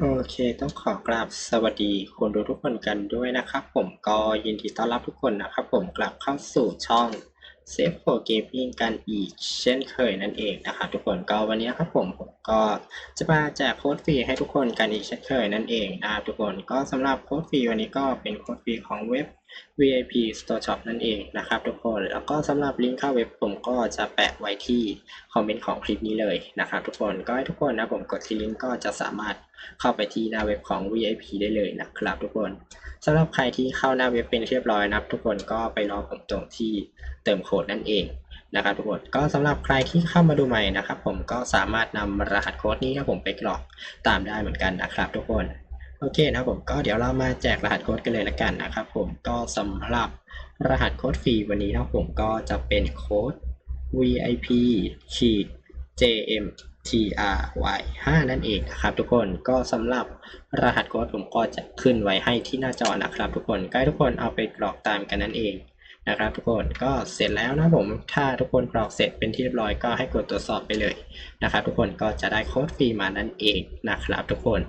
โอเค ต้องขอกราบสวัสดีคนดูทุกคนกันด้วยนะครับผมก็ยินดีต้อนรับทุกคนนะครับผมกลับเข้าสู่ช่อง s a f e for Gaming กันอีกเช่นเคยนั่นเองนะครับทุกคนก็วันนี้ครับผมผมก็จะมาแจกโค้ดฟรีให้ทุกคนกันอีกเช่นเคยนั่นเองนะครับทุกคนก็สำหรับโค้ดฟรีวันนี้ก็เป็นโค้ดฟรีของเว็บ VIP Store Shop นั่นเองนะครับทุกคน แล้วก็สำหรับลิงก์เข้าเว็บผมก็จะแปะไว้ที่คอมเมนต์ของคลิปนี้เลยนะครับทุกคน ก็ให้ทุกคนนะผมกดที่ลิงก์ก็จะสามารถเข้าไปที่หน้าเว็บของ VIP ได้เลยนะครับทุกคนสำหรับใครที่เข้าหน้าเว็บเป็นเรียบร้อยนะทุกคนก็ไปรอผมตรงที่เติมโค้ดนั่นเองนะครับทุกคนก็สำหรับใครที่เข้ามาดูใหม่นะครับ ผมก็สามารถนำรหัสโค้ดนี้ครับผมไปกรอกตามได้เหมือนกันนะครับ ทุกคน โอเคนะครับผมก็เดี๋ยวเรามาแจกรหัสโค้ดกันเลยละกันนะครับผมก็สำหรับรหัสโค้ดฟรีวันนี้นะผมก็จะเป็นโค้ด VIP ขีด JM TRY 5 นั่นเองนะครับทุกคนก็สำหรับรหัสโค้ดผมก็จะขึ้นไว้ให้ที่หน้าจอนะครับ ทุกคนก็ให้ทุกคนเอาไปกรอกตามกันนั่นเองนะครับ ทุกคนก็เสร็จแล้วนะผมถ้าทุกคนกรอกเสร็จเป็นที่เรียบร้อยก็ให้กดตรวจสอบไปเลยนะครับ ทุกคนก็จะได้โค้ดฟรีมานั่นเองนะครับ ทุกคน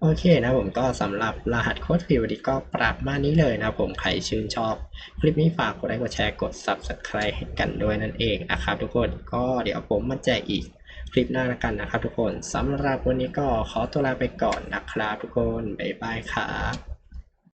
โอเคนะผมก็สำหรับรหัสโค้ดฟรีวันนี้ก็ปรับมานี้เลยนะผมใครชื่นชอบ คลิปนี้ฝากกดไลค์กดแชร์กด Subscribe กันด้วยนั่นเองนะครับทุกคนก็เดี๋ยวผมมาแจกอีกคลิปหน้าล้วกันนะครับทุกคนสำหรับวันนี้ก็ขอตัวลาไปก่อนนะครับทุกคน บ๊ายบายครับ